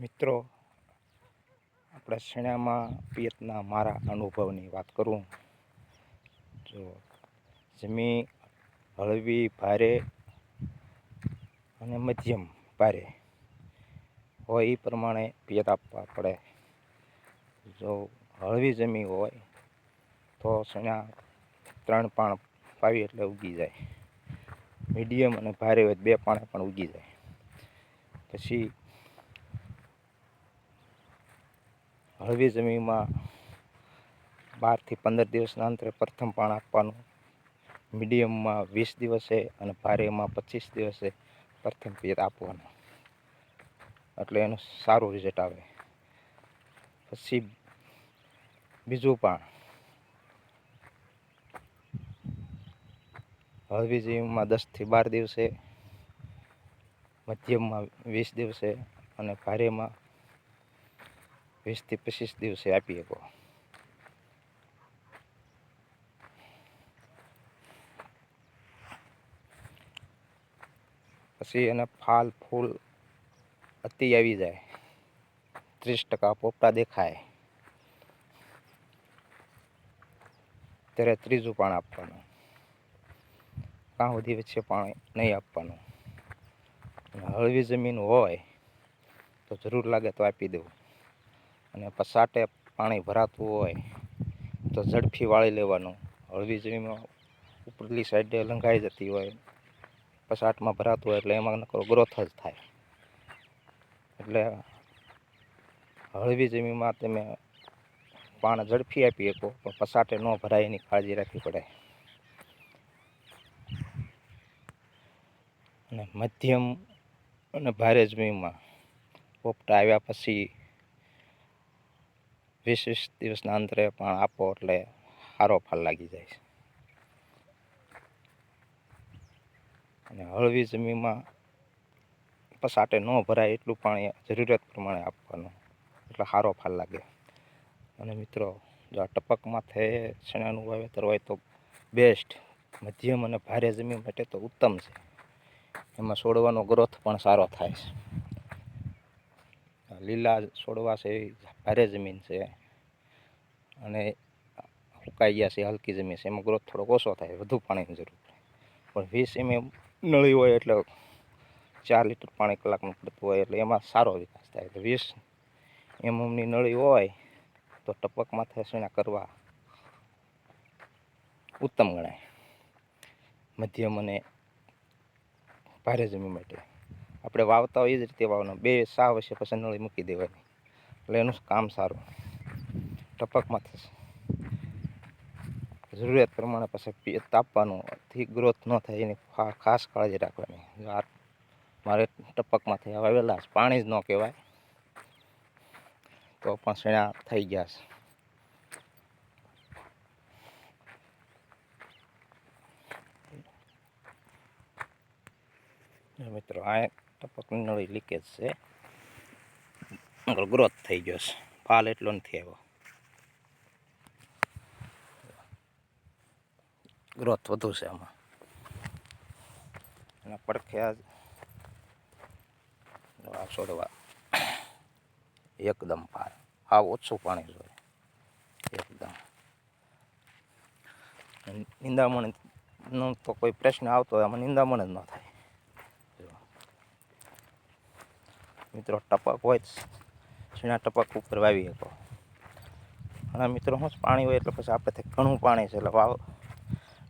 મિત્રો, આપણે શિણામાં પિયતના મારા અનુભવની વાત કરું. જો, જમીન હળવી, ભારે અને મધ્યમ ભારે હોય એ પ્રમાણે પિયત આપવા પડે. જો હળવી જમીન હોય, તો શેણા ત્રણ પાણ પાવી એટલે ઉગી જાય. મીડિયમ અને ભારે હોય બે પાણે પણ ઉગી જાય. પછી હળવી જમીનમાં બારથી પંદર દિવસના અંતરે પ્રથમ પાણ આપવાનું. મીડિયમમાં વીસ દિવસે અને ભારેમાં પચીસ દિવસે પ્રથમ પિયત આપવાનું. એટલે એનું સારું રિઝલ્ટ આવે. પછી બીજું પાણ. હળવી જમીનમાં દસથી બાર દિવસે, મધ્યમમાં વીસ દિવસે અને ભારેમાં વીસથી પચીસ દિવસે આપી શકો. પછી એને ફાલ, ફૂલ અતિ આવી જાય. ત્રીસ ટકા પોપટા દેખાય. ત્યારે ત્રીજું પાણ આપવાનું. કાં સુધી વચ્ચે પાણી નહીં આપવાનું. હળવી જમીન હોય તો જરૂર લાગે તો આપી દેવું. અને પસાટે પાણી ભરાતું હોય તો ઝડપી વાળી લેવાનું. હળવી જમીનમાં ઉપરલી સાઈડે લંઘાઈ જતી હોય પસાટમાં ભરાતું હોય એટલે એમાં નકરો ગ્રોથ જ થાય. એટલે હળવી જમીનમાં તમે પાણ ઝડપી આપી શકો, પણ પસાટે ન ભરાય એની કાળજી રાખવી પડે. અને મધ્યમ અને ભારે જમીનમાં પોપટા આવ્યા પછી વીસ વીસ દિવસના અંતરે પણ આપો એટલે સારો ફળ લાગી જાય છે. અને હળવી જમીનમાં પસાટે ન ભરાય એટલું પાણી જરૂરિયાત પ્રમાણે આપવાનું, એટલે સારો ફાલ લાગે. અને મિત્રો, જો આ ટપકમાં માથે ચણાનું વાવેતર હોય તો બેસ્ટ મધ્યમ અને ભારે જમીન માટે તો ઉત્તમ છે. એમાં છોડવાનો ગ્રોથ પણ સારો થાય છે. લીલા છોડવા છે, ભારે જમીન છે. અને સુકાઈ ગયા છે, હલકી જમીન છે. એમાં ગ્રોથ થોડોક ઓછો થાય, વધુ પાણીની જરૂર પડે. પણ વીસ એમએમ નળી હોય એટલે ચાર લીટર પાણી કલાકનું પડતું હોય એટલે એમાં સારો વિકાસ થાય. એટલે વીસ એમએમની નળી હોય તો ટપક માથે શેણા કરવા ઉત્તમ ગણાય. મધ્યમ અને ભારે જમીન માટે. આપણે વાવતા હોય એ જ રીતે વાવવાનું. બે સા વર્ષે પછી નળી મૂકી દેવાની. એટલે એનું કામ સારું. ટપકમાં થશે. જરૂરિયાત પ્રમાણે પછી તાપવાનું. થી ગ્રોથ ન થાય એની ખાસ કાળજી રાખવાની. આ મારે ટપકમાંથી વાવેલા પાણી જ ન કહેવાય. તો પણ શેણા થઈ ગયા છે. મિત્રો, આ ટપકની નળી લીકેજ છે. આગળ ગ્રોથ થઈ ગયો છે. ફાલ એટલો નથી આવ્યો. ગ્રોથ વધુ છે આમાં. એના પડખે આ છોડવા. એકદમ ફાલ આ ઓછું પાણી જોઈએ એકદમ. નિંદામણનો તો કોઈ પ્રશ્ન આવતો હોય, આમાં નિંદામણ જ ન થાય જો. મિત્રો, ટપક હોય જ. ટપક ઉપર વાવી શકો અને મિત્રો શું પાણી હોય એટલે પછી આપણે ઘણું પાણી છે. એટલે વાવ,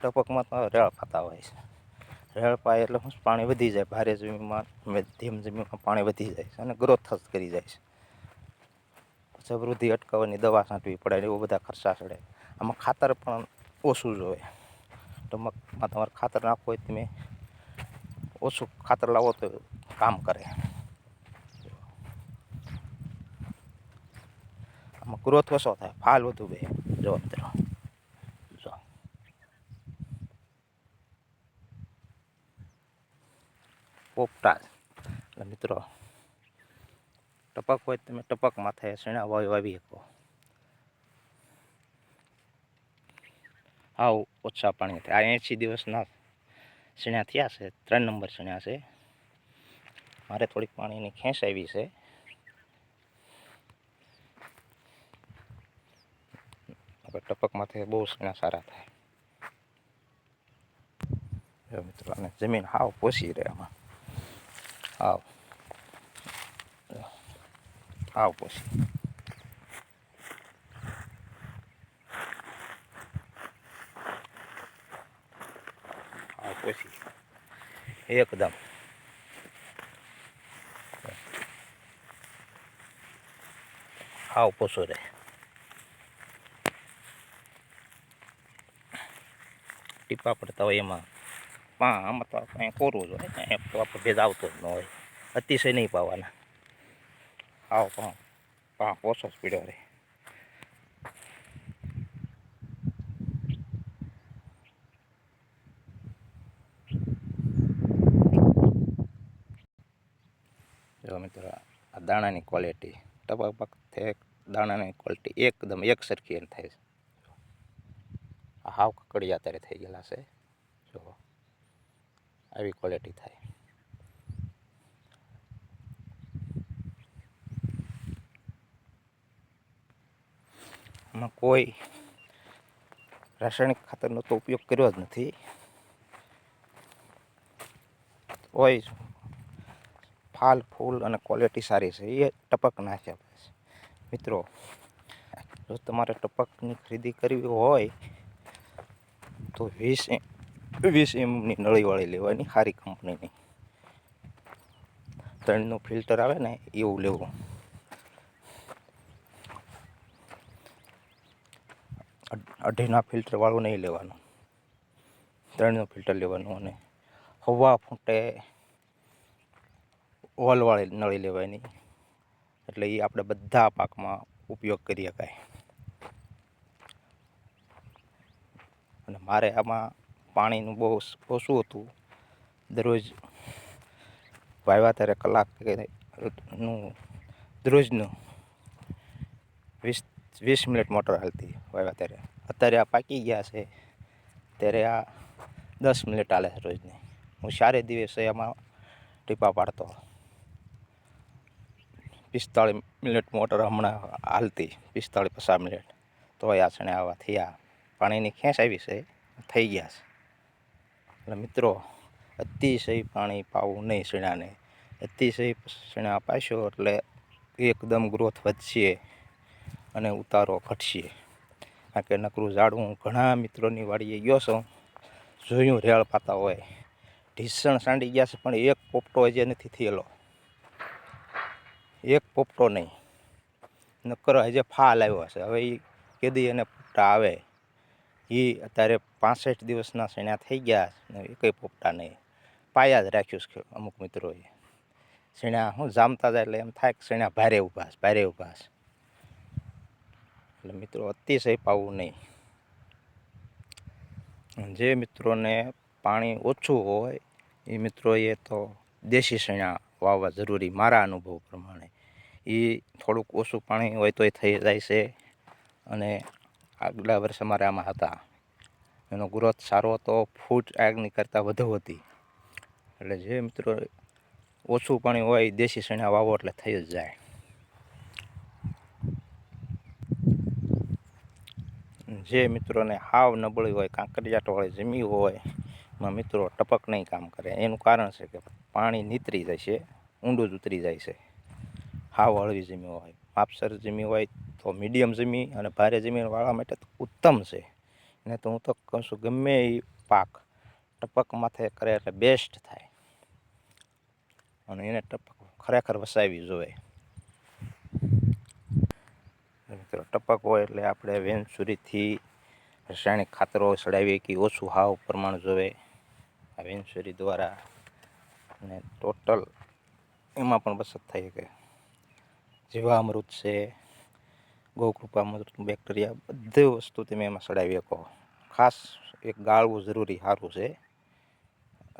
ટપકમાં તો રેળ ખાતા હોય છે. રેળ પાય એટલે શું પાણી વધી જાય. ભારે જમીનમાં, મધ્યમ જમીનમાં પાણી વધી જાય છે અને ગ્રોથ કરી જાય છે. પછી વૃદ્ધિ અટકાવવાની દવા છાંટવી પડે એવું બધા ખર્ચા ચડે. આમાં ખાતર પણ ઓછું જોઈએ ટમકમાં તમારે ખાતર નાખવું હોય તમે ઓછું ખાતર લાવો તો કામ કરે. આમાં ગ્રોથ ઓછો થાય, ફાલ વધુ બે. જો મિત્રો. પોપટા એટલે મિત્રો, ટપક હોય તમે ટપક માથે શેણા વાવી વાવી શકો આવું ઓછા પાણી આ એંશી દિવસના શેણા થયા છે, ત્રણ નંબર શેણા છે. મારે થોડીક પાણીની ખેંચ આવી છે હવે ટપકમાંથી બહુ સણા સારા થાય. મિત્રો, અને જમીન હાવ પોસી રહે આમાં. હાવ. હાવ પોસી હાવ પોસી એકદમ. હાવ પોસો રહે. પડતા હોય એમાં. પા આમાં તો આપણે કોરું જ હોય. એમ તો આપણે ભેજ આવતો જ ન હોય. અતિશય નહીં પાવાના. આવો પા પા ઓછો જ પીડ્યો રહે. જો મિત્રો, આ દાણાની ક્વોલિટી ટપક પક દાણાની ક્વોલિટી એકદમ એક સરખી એમ થાય છે. હાવ કકડિયા અત્યારે થઈ ગયેલા છે. જો, આવી ક્વોલિટી થાય. આમાં કોઈ રાસાયણિક ખાતરનો તો ઉપયોગ કર્યો જ નથી. હોય ફાલ, ફૂલ અને ક્વોલિટી સારી છે. એ ટપક નાખ્યા પછી. મિત્રો, જો તમારે ટપકની ખરીદી કરવી હોય તો વીસ એમ- વીસ એમની નળીવાળી લેવાની, સારી કંપનીની. ત્રણનું ફિલ્ટર આવે ને, એવું લેવું. અઢીના ફિલ્ટરવાળું નહીં લેવાનું. ત્રણનું ફિલ્ટર લેવાનું અને હવા ફૂટે ઓલવાળી નળી લેવાની. એટલે એ આપણે બધા પાકમાં ઉપયોગ કરી શકાય. અને મારે આમાં પાણીનું બહુ ઓછું હતું. દરરોજ વાવ્યા ત્યારે કલાકનું, દરરોજનું વીસ વીસ મિનિટ મોટર હાલતી વાવ્યા ત્યારે. અત્યારે આ પાકી ગયા છે. ત્યારે આ દસ મિનિટ હાલે છે રોજની. હું ચારે દિવસે એમાં ટીપા પાડતો. પિસ્તાળીસ મિનિટ મોટર હમણાં હાલતી, પિસ્તાળીસ પચાસ મિનિટ. તોય આસણે આવા થયા. પાણીની ખેંચ આવી છે, થઈ ગયા છે. એટલે મિત્રો, અતિશય પાણી પાવું નહીં શીણાને અતિશય શીણા પાશો એટલે એકદમ ગ્રોથ વધશે અને ઉતારો ઘટશે. કારણ કે નકરું ઝાડવું, ઘણા મિત્રોની વાડીએ ગયો છું, જોયું રેળ પાતા હોય. ઢીસણ સાંડી ગયા છે, પણ એક પોપટો હજી નથી થયેલો. એક પોપટો નહીં. નકર હજે ફાલ આવ્યો છે. હવે એ કેદી એને પોપટા આવે. એ અત્યારે પાસઠ દિવસના સણ્યા થઈ ગયા ને કંઈ પોપટા નહીં. પાયા જ રાખ્યું છે અમુક મિત્રોએ. સણ્યા હું જામતા જાય એટલે એમ થાય કે શેણા ભારે ઉભાસ ભારે ઉભાસ એટલે મિત્રો અતિશય પાવું નહીં. જે મિત્રોને પાણી ઓછું હોય એ મિત્રોએ તો દેશી સણ્યા વાવવા જરૂરી મારા અનુભવ પ્રમાણે. એ થોડુંક ઓછું પાણી હોય તોય થઈ જાય છે અને આગલા વર્ષે અમારે આમાં હતા. એનો ગ્રોથ સારો હતો, ફૂટ આગની કરતાં વધુ હતી. એટલે જે મિત્રો ઓછું પાણી હોય, દેશી સણ્યા વાવો એટલે થઈ જ જાય. જે મિત્રોને હાવ નબળી હોય કાંકરિયાટવાળી જમી હોય, એમાં મિત્રો ટપક નહીં કામ કરે. એનું કારણ છે કે પાણી નીતરી જાય છે, ઊંડું જ ઉતરી જાય છે. હાવ હળવી જમી હોય. માપસર જમી હોય તો મીડિયમ જમી અને ભારે જમીન વાળવા માટે તો ઉત્તમ છે. ને તો હું તો કહું છું ગમે એ પાક ટપક માથે કરે એટલે બેસ્ટ થાય. અને એને ટપક ખરેખર વસાવી જોઈએ મિત્રો, ટપક હોય એટલે આપણે વેનસુરીથી રાસાયણિક ખાતરો ચડાવીએ કે ઓછું હાવ પ્રમાણ જોવે. આ વેનસુરી દ્વારા અને ટોટલ એમાં પણ બચત થઈ શકે. જીવામૃત છે ગૌકૃપામૃત બેક્ટેરિયા, બધી વસ્તુ તમે એમાં ચડાવી શકો. ખાસ એક ગાળવું જરૂરી સારું છે.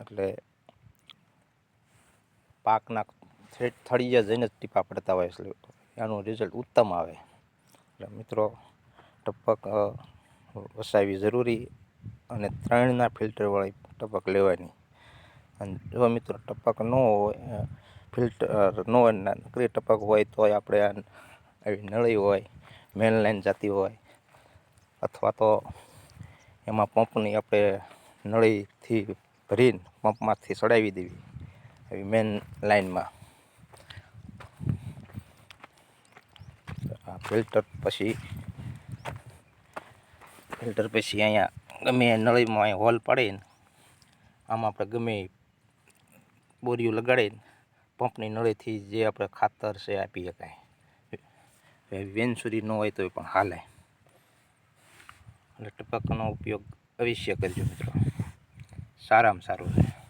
એટલે પાકના થળિયા જઈને જ ટીપા પડતા હોય એટલે એનું રિઝલ્ટ ઉત્તમ આવે. એટલે મિત્રો, ટપક વસાવી જરૂરી અને ત્રણના ફિલ્ટરવાળી ટપક લેવાની. અને જો મિત્રો ટપક ન હોય ફિલ્ટર ન હોય નકરી ટપક હોય તોય આપણે એવી નળી હોય મેન લાઈન જતી હોય, અથવા તો એમાં પંપની આપણે નળીથી ભરીને પંપમાંથી ચડાવી દેવી એવી મેન લાઈનમાં. ફિલ્ટર પછી ફિલ્ટર પછી અહીંયા ગમે નળીમાં અહીંયા હોલ પાડીને, આમાં આપણે ગમે બોરીઓ લગાડીને પંપની નળીથી જે આપણે ખાતર છે આપી શકાય વેન સુધી ન હોય તો પણ હાલે. એટલે ટપકનો ઉપયોગ અવશ્ય કરજો મિત્રો. સારામાં સારું છે